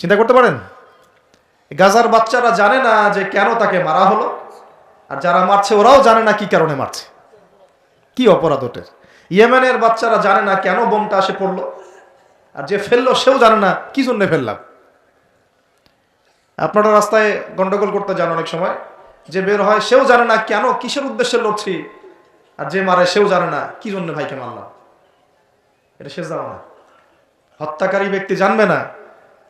চিন্তা করতে পারেন? গাজার বাচ্চারা জানে না যে কেন তাকে মারা হলো, আর যারা মারছে ওরাও জানে না কি কারণে মারছে। কি অপরাধ ওটের ইয়েমেনের বাচ্চারা জানে না কেন বোমটা আসে পড়ল, আর যে ফেলল সেও জানে না কি জন্য ফেললাম। আপনারা রাস্তায় গন্ডগোল করতে যান অনেক সময়, যে বের হয় সেও জানে না কেন কিসের উদ্দেশ্যে লড়ছি, আর যে মারে সেও জানে না কি জন্য ভাইকে মারলাম। এটা শেষ জানো না হত্যাকারী ব্যক্তি জানবে না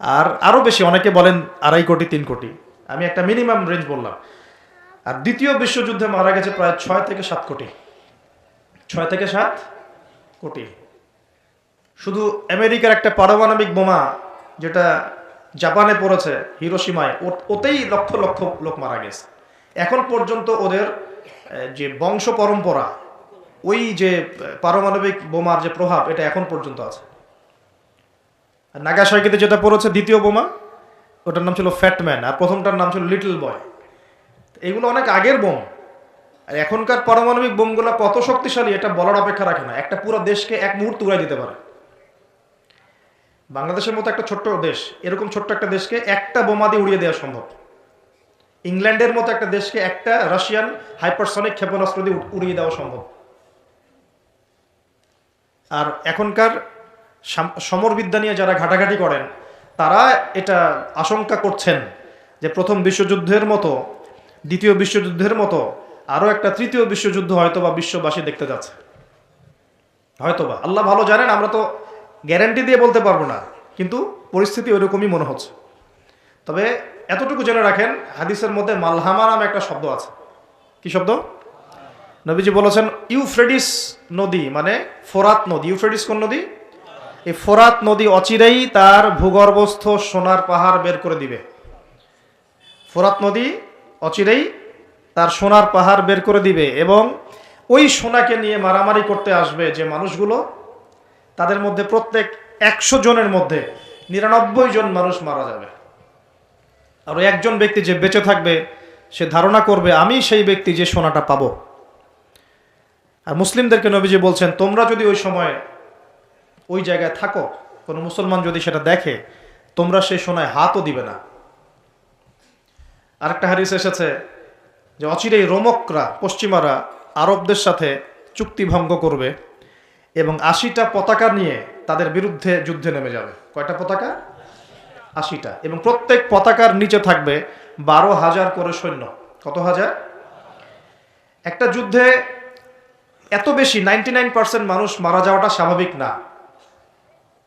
আর আরও বেশি, অনেকে বলেন আড়াই কোটি, তিন কোটি। আমি একটা মিনিমাম রেঞ্জ বললাম। আর দ্বিতীয় বিশ্বযুদ্ধে মারা গেছে প্রায় ছয় থেকে সাত কোটি। ছয় থেকে সাত কোটি। শুধু আমেরিকার একটা পারমাণবিক বোমা যেটা জাপানে পড়েছে হিরোসীমায় ওতেই লক্ষ লক্ষ লোক মারা গেছে। এখন পর্যন্ত ওদের যে বংশ পরম্পরা, ওই যে পারমাণবিক বোমার যে প্রভাব, এটা এখন পর্যন্ত আছে। আর নাগাসাকিতে যেটা পড়েছে দ্বিতীয় বোমা, ওটার নাম ছিল ফ্যাটম্যান আর প্রথমটার নাম ছিল লিটল বয় এগুলো অনেক আগের বোম। আর এখনকার পারমাণবিক বোমগুলো কত শক্তিশালী, এটা বলার অপেক্ষা রাখে না। একটা পুরো দেশকে এক মুহূর্তে উড়াই দিতে পারে। বাংলাদেশের মতো একটা ছোট্ট দেশ, এরকম ছোট্ট একটা দেশকে একটা বোমা দিয়ে উড়িয়ে দেওয়া সম্ভব। ইংল্যান্ডের মতো একটা দেশকে একটা রাশিয়ান হাইপারসনিক ক্ষেপণাস্ত্র দিয়ে উড়িয়ে দেওয়া সম্ভব। আর এখনকার সমরবিদ্যা নিয়ে যারা ঘাটাঘাটি করেন, তারা এটা আশঙ্কা করছেন যে প্রথম বিশ্বযুদ্ধের মতো, দ্বিতীয় বিশ্বযুদ্ধের মতো, আরও একটা তৃতীয় বিশ্বযুদ্ধ হয়তো বা বিশ্ববাসী দেখতে যাচ্ছে। হয়তোবা আল্লাহ ভালো জানেন, আমরা তো গ্যারান্টি দিয়ে বলতে পারব না, কিন্তু পরিস্থিতি ওইরকমই মনে হচ্ছে। তবে এতটুকু জেনে রাখেন, হাদিসের মধ্যে মালহামা নামে একটা শব্দ আছে। কি শব্দ? নবীজি বলেছেন, ইউফ্রেডিস নদী মানে ফোরাত নদী। ইউফ্রেডিস কোন নদী? এই ফোরাত নদী অচিরেই তার ভূগর্ভস্থ সোনার পাহাড় বের করে দিবে। ফোরাত নদী অচিরেই তার সোনার পাহাড় বের করে দিবে এবং ওই সোনাকে নিয়ে মারামারি করতে আসবে যে মানুষগুলো। তাদের মধ্যে প্রত্যেক একশো জনের মধ্যে নিরানব্বই জন মানুষ মারা যাবে। আর একজন ব্যক্তি যে বেঁচে থাকবে, সে ধারণা করবে, আমি সেই ব্যক্তি যে সোনাটা পাবো। আর মুসলিমদেরকে নবীজি বলছেন, তোমরা যদি ওই সময় ওই জায়গায় থাকো। কোনো মুসলমান যদি সেটা দেখে, তোমরা সেই সোনায় হাতও দিবে না। আরেকটা হারিস এসেছে যে অচিরেই রোমকরা, পশ্চিমারা আরবদের সাথে চুক্তি ভঙ্গ করবে এবং আশিটা পতাকা নিয়ে তাদের বিরুদ্ধে যুদ্ধে নেমে যাবে। কয়টা পতাকা? আশিটা। এবং প্রত্যেক পতাকার নিচে থাকবে বারো হাজার করে সৈন্য। কত হাজার? একটা যুদ্ধে এত বেশি, নাইনটি মানুষ মারা যাওয়াটা স্বাভাবিক না।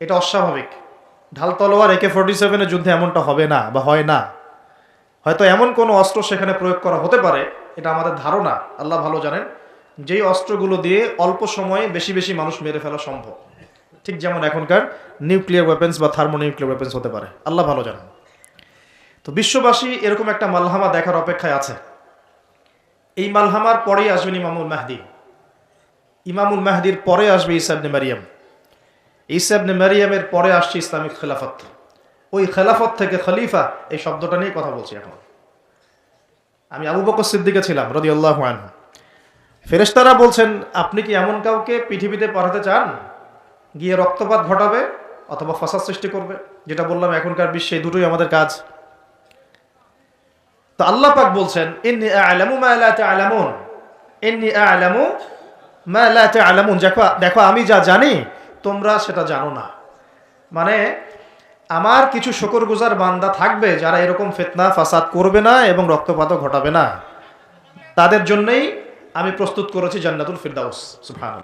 এটা অস্বাভাবিক। ঢাল তলোয়ার একে ফোর্টি সেভেনের যুদ্ধে এমনটা হবে না বা হয় না। হয়তো এমন কোনো অস্ত্র সেখানে প্রয়োগ করা হতে পারে, এটা আমাদের ধারণা, আল্লাহ ভালো জানেন। যেই অস্ত্রগুলো দিয়ে অল্প সময়ে বেশি বেশি মানুষ মেরে ফেলা সম্ভব। ঠিক যেমন এখনকার নিউক্লিয়ার ওয়েপেন্স বা থার্মো নিউক্লিয়ার ওয়েপেন্স হতে পারে, আল্লাহ ভালো জানেন। তো বিশ্ববাসী এরকম একটা মালহামা দেখার অপেক্ষায় আছে। এই মালহামার পরেই আসবেন ইমামুল মাহদি। ইমামুল মাহদির পরে আসবে ইসাবনে মারিয়াম। ইসাবনে মারিয়ামের পরে আসছে ইসলামিক খেলাফত। ওই খেলাফত থেকে খলিফা, এই শব্দটা নিয়ে কথা বলছি এখন। আমি আবু বকর সিদ্দিকে ছিলাম রদি আল্লাহ ফেরেশতারা বলছেন, আপনি কি এমন কাউকে পৃথিবীতে পাঠাতে চান? গিয়ে রক্তপাত ঘটাবে অথবা ফাসাদ সৃষ্টি করবে? যেটা বললাম, এখনকার বিশ্বে দুটোই আমাদের কাজ। তো আল্লাহ পাক বলছেন, ইন্নি আ'লামু মা লা তা'লামুন। ইন্নি আ'লামু মা লা তা'লামুন। দেখো দেখো, আমি যা জানি তোমরা সেটা জানো না। মানে আমার কিছু শকরগুজার বান্দা থাকবে যারা এরকম ফেতনা, ফাসাদ করবে না এবং রক্তপাতও ঘটাবে না। তাদের জন্যই আমি প্রস্তুত করেছি জান্নাতুল ফিরদাউস, সুবহানাল্লাহ।